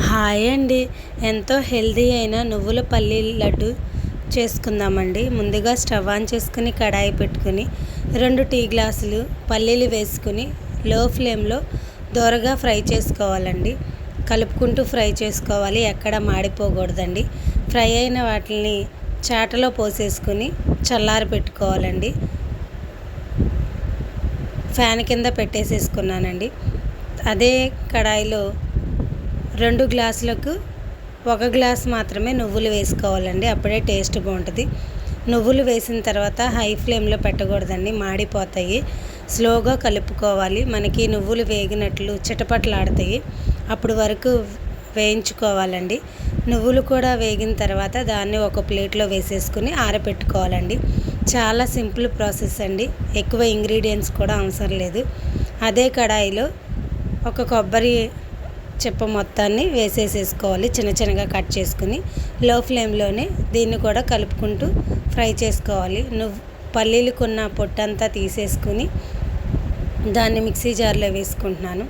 Hi అండి. ఎంతో healthy అయిన నువ్వుల పల్లి లడ్డు చేసుకుందామండి. ముందుగా స్టవ్ ఆన్ చేసుకుని కడాయి పెట్టుకుని రెండు టీ గ్లాసులు పల్లీలు వేసుకుని లో ఫ్లేమ్లో దోరగా ఫ్రై చేసుకోవాలండి. కలుపుకుంటూ ఫ్రై చేసుకోవాలి. ఎక్కడ మాడిపోకూడదండి. ఫ్రై అయిన వాటిని చాటలో పోసేసుకుని చల్లారి పెట్టుకోవాలండి. ఫ్యాన్ కింద పెట్టేసేసుకున్నానండి. అదే కడాయిలో రెండు గ్లాసులకు ఒక గ్లాస్ మాత్రమే నువ్వులు వేసుకోవాలండి. అప్పుడే టేస్ట్ బాగుంటుంది. నువ్వులు వేసిన తర్వాత హై ఫ్లేమ్లో పెట్టకూడదండి. మాడిపోతాయి. స్లోగా కలుపుకోవాలి. మనకి నువ్వులు వేగినట్లు చిటపట్లాడతాయి. అప్పుడు వరకు వేయించుకోవాలండి. నువ్వులు కూడా వేగిన తర్వాత దాన్ని ఒక ప్లేట్లో వేసేసుకుని ఆరబెట్టుకోవాలండి చాలా సింపుల్ ప్రాసెస్ అండి. ఎక్కువ ఇంగ్రీడియంట్స్ కూడా అవసరం లేదు. అదే కడాయిలో ఒక కొబ్బరి చెప్ప మొత్తాన్ని వేసేసేసుకోవాలి. చిన్న చిన్నగా కట్ చేసుకుని లో ఫ్లేమ్లోనే దీన్ని కూడా కలుపుకుంటూ ఫ్రై చేసుకోవాలి. నువ్వు పల్లీలకున్న పొట్టంతా తీసేసుకుని దాన్ని మిక్సీ జార్లో వేసుకుంటున్నాను.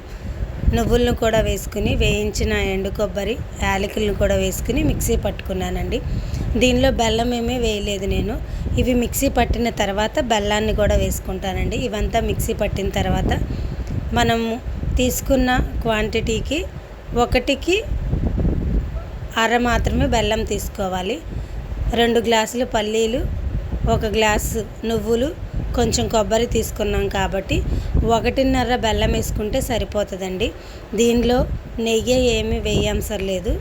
నువ్వులను కూడా వేసుకుని వేయించిన ఎండు కొబ్బరి యాలకులను కూడా వేసుకుని మిక్సీ పట్టుకున్నానండి. దీనిలో బెల్లం ఏమీ వేయలేదు నేను. ఇవి మిక్సీ పట్టిన తర్వాత బెల్లాన్ని కూడా వేసుకుంటానండి. ఇవంతా మిక్సీ పట్టిన తర్వాత మనము తీసుకున్న క్వాంటిటీకి ఒకటికి అర మాత్రమే బెల్లం తీసుకోవాలి. రెండు గ్లాసులు పల్లీలు ఒక గ్లాసు నువ్వులు కొంచెం కొబ్బరి తీసుకున్నాం కాబట్టి ఒకటిన్నర బెల్లం వేసుకుంటే సరిపోతుందండి. దీనిలో నెయ్యి ఏమీ వేయవసరం లేదు.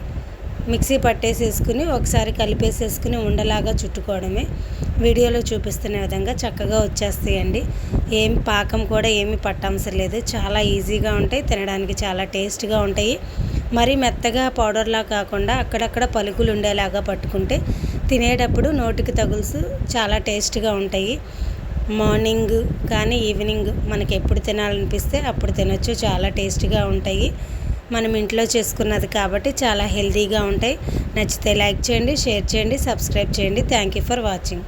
మిక్సీ పట్టేసేసుకుని ఒకసారి కలిపేసేసుకుని ఉండలాగా చుట్టుకోవడమే. వీడియోలో చూపిస్తున్న విధంగా చక్కగా వచ్చేస్తాయండి. ఏం పాకం కూడా ఏమి పట్టవసరం లేదు చాలా ఈజీగా ఉంటాయి తినడానికి చాలా టేస్ట్గా ఉంటాయి. మరీ మెత్తగా పౌడర్లా కాకుండా అక్కడక్కడ పలుకులు ఉండేలాగా పట్టుకుంటే తినేటప్పుడు నోటికి తగులుసు చాలా టేస్ట్గా ఉంటాయి. మార్నింగ్ కానీ ఈవినింగ్ మనకి ఎప్పుడు తినాలనిపిస్తే అప్పుడు తినొచ్చు చాలా టేస్ట్గా ఉంటాయి. మనం ఇంట్లో చేసుకున్నది కాబట్టి చాలా హెల్తీగా ఉంటాయి. నచ్చితే లైక్ చేయండి షేర్ చేయండి సబ్స్క్రైబ్ చేయండి. Thank you for watching